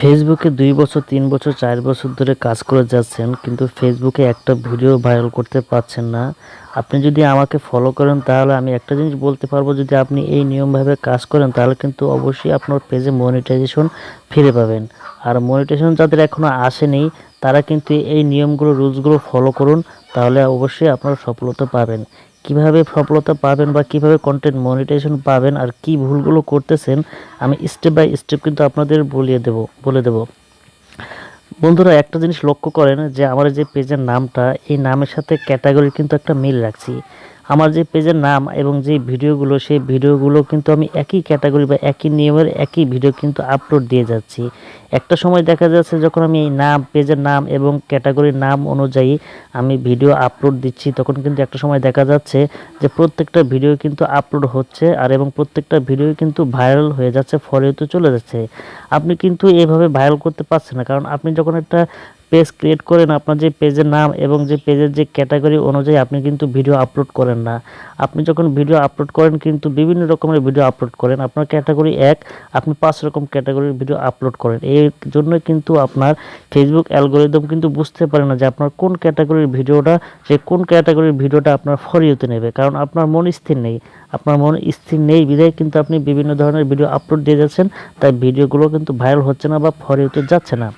ফেসবুকে দুই বছর, তিন বছর, চার বছর ধরে কাজ করে যাচ্ছেন, কিন্তু ফেসবুকে একটা ভিডিও ভাইরাল করতে পারছেন না। আপনি যদি আমাকে ফলো করেন, তাহলে আমি একটা জিনিস বলতে পারব, যদি আপনি এই নিয়মভাবে কাজ করেন, তাহলে কিন্তু অবশ্যই আপনার পেজে মনিটাইজেশন ফিরে পাবেন। আর মনিটাইজেশন যাদের এখনও আসেনি, তারা কিন্তু এই নিয়মগুলো রুলসগুলো ফলো করুন, তাহলে অবশ্যই আপনারা সফলতা পাবেন। কীভাবে সফলতা পাবেন বা কীভাবে কন্টেন্ট মনিটাইজেশন পাবেন আর কি ভুলগুলো করতেছেন, আমি স্টেপ বাই স্টেপ কিন্তু আপনাদের বলিয়ে দেব, বলে দেব। বন্ধুরা, একটা জিনিস লক্ষ্য করেন যে আমার যে পেজের নামটা, এই নামের সাথে ক্যাটাগরি কিন্তু একটা মিল রাখছি। আমার যে পেজের নাম এবং যে ভিডিওগুলো, সেই ভিডিওগুলো কিন্তু আমি একই ক্যাটাগরি বা একই নিয়মের একই ভিডিও কিন্তু আপলোড দিয়ে যাচ্ছি। একটা সময় দেখা যাচ্ছে যখন আমি এই নাম, পেজের নাম এবং ক্যাটাগরির নাম অনুযায়ী আমি ভিডিও আপলোড দিচ্ছি, তখন কিন্তু একটা সময় দেখা যাচ্ছে যে প্রত্যেকটা ভিডিও কিন্তু আপলোড হচ্ছে আর এবং প্রত্যেকটা ভিডিও কিন্তু ভাইরাল হয়ে যাচ্ছে ফরেও চলে যাচ্ছে। আপনি কিন্তু এভাবে ভাইরাল করতে পারছেন না, কারণ আপনি যখন একটা পেজ ক্রিয়েট করেন আপনার যে পেজের নাম এবং যে পেজের যে ক্যাটাগরি অনুযায়ী আপনি কিন্তু ভিডিও আপলোড করেন না। আপনি যখন ভিডিও আপলোড করেন কিন্তু বিভিন্ন রকমের ভিডিও আপলোড করেন। আপনার ক্যাটাগরি এক, আপনি পাঁচ রকম ক্যাটাগরির ভিডিও আপলোড করেন। এর জন্য কিন্তু আপনার ফেসবুক অ্যালগোরিদম কিন্তু বুঝতে পারে না যে আপনার কোন ক্যাটাগরির ভিডিওটা সে কোন ক্যাটাগরির ভিডিওটা আপনার ফরিওতে নেবে। কারণ আপনার মন স্থির নেই। আপনার মন স্থির নেই বিধায় কিন্তু আপনি বিভিন্ন ধরনের ভিডিও আপলোড দিয়ে যাচ্ছেন, তাই ভিডিওগুলো কিন্তু ভাইরাল হচ্ছে না বা ফরিওতে যাচ্ছে না।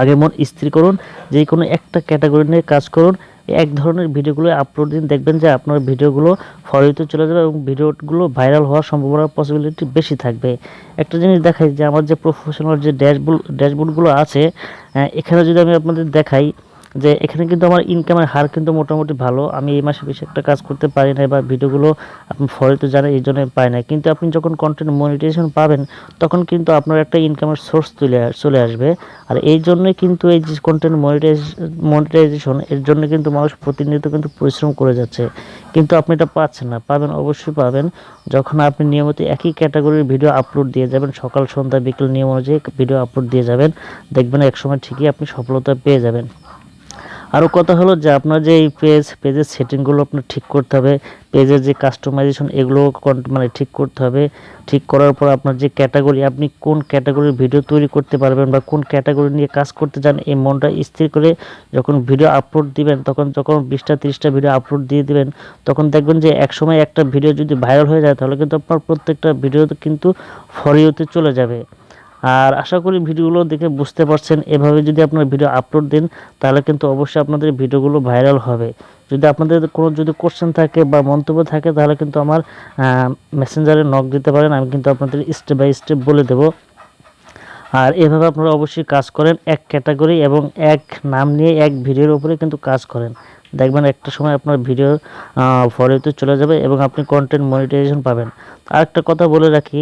আগে মন স্থির করুন, যে কোনো একটা ক্যাটাগরি নিয়ে কাজ করুন। এক ধরনের ভিডিওগুলো আপলোড দিন, দেখবেন যে আপনার ভিডিওগুলো ফলোতে চলে যাবে এবং ভিডিওগুলো ভাইরাল হওয়ার সম্ভাবনা পসিবিলিটি বেশি থাকবে। একটা জিনিস দেখাই যে, আমার যে প্রফেশনাল যে ড্যাশবোর্ড ড্যাশবোর্ডগুলো আছে এখানে যদি আমি আপনাদের দেখাই যে এখানে কিন্তু আমার ইনকামের হার কিন্তু মোটামুটি ভালো। আমি এই মাসে বেশি একটা কাজ করতে পারি না বা ভিডিওগুলো আপনি ফলোতে জানেন, এই জন্য পাই না কিন্তু আপনি যখন কন্টেন্ট মনিটাইজেশন পাবেন, তখন কিন্তু আপনার একটা ইনকামের সোর্স তুলে চলে আসবে। আর এই জন্যই কিন্তু এই যে কন্টেন্ট মনিটাইজ মনিটাইজেশন এর জন্য কিন্তু মানুষ প্রতিনিয়ত কিন্তু পরিশ্রম করে যাচ্ছে। কিন্তু আপনি এটা পাচ্ছেন না। পাবেন, অবশ্যই পাবেন। যখন আপনি নিয়মিত একই ক্যাটাগরির ভিডিও আপলোড দিয়ে যাবেন, সকাল, সন্ধ্যা, বিকেল নিয়ম অনুযায়ী ভিডিও আপলোড দিয়ে যাবেন, দেখবেন একসময় ঠিকই আপনি সফলতা পেয়ে যাবেন। আরও কথা হলো যে আপনার যে এই পেজ পেজের সেটিংগুলো আপনার ঠিক করতে হবে পেজের যে কাস্টমাইজেশন এগুলো মানে ঠিক করতে হবে, ঠিক করার পর আপনার যে ক্যাটাগরি আপনি কোন ক্যাটাগরির ভিডিও তৈরি করতে পারবেন বা কোন ক্যাটাগরি নিয়ে কাজ করতে চান, এই মনটা স্থির করে যখন ভিডিও আপলোড দিবেন, তখন যখন বিশটা, তিরিশটা ভিডিও আপলোড দিয়ে দিবেন, তখন দেখবেন যে একসময় একটা ভিডিও যদি ভাইরাল হয়ে যায়, তাহলে কিন্তু আপনার প্রত্যেকটা ভিডিও কিন্তু ফরিওতে চলে যাবে। আর আশা করি ভিডিওগুলো দেখে বুঝতে পারছেন। এভাবে যদি আপনার ভিডিও আপলোড দেন, তাহলে কিন্তু অবশ্যই আপনাদের ভিডিওগুলো ভাইরাল হবে। যদি আপনাদের কোনো যদি কোশ্চেন থাকে বা মন্তব্য থাকে, তাহলে কিন্তু আমার মেসেঞ্জারে নক দিতে পারেন। আমি কিন্তু আপনাদের স্টেপ বাই স্টেপ বলে দেবো। আর এভাবে আপনারা অবশ্যই কাজ করেন এক ক্যাটাগরি এবং এক নাম নিয়ে এক ভিডিওর উপরে কিন্তু কাজ করেন। দেখবেন একটা সময় আপনার ভিডিও ফলোতে চলে যাবে এবং আপনি কন্টেন্ট মনিটাইজেশন পাবেন। আর একটা কথা বলে রাখি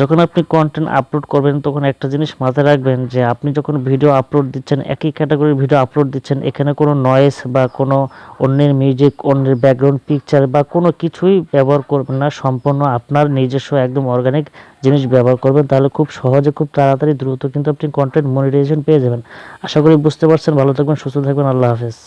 যখন আপনি কন্টেন্ট আপলোড করবেন, তখন একটা জিনিস মাথায় রাখবেন যে, আপনি যখন ভিডিও আপলোড দিচ্ছেন, একই ক্যাটাগরির ভিডিও আপলোড দিচ্ছেন, এখানে কোনো নয়েস বা কোনো অন্যের মিউজিক অন্যের ব্যাকগ্রাউন্ড পিকচার বা কোনো কিছুই ব্যবহার করবেন না। সম্পূর্ণ আপনার নিজস্ব একদম অর্গানিক জিনিস ব্যবহার করবেন। তাহলে খুব সহজে, খুব তাড়াতাড়ি, দ্রুত কিন্তু আপনি কন্টেন্ট মনিটাইজেশন পেয়ে যাবেন। আশা করি বুঝতে পারছেন। ভালো থাকবেন, সুস্থ থাকবেন। আল্লাহ হাফেজ।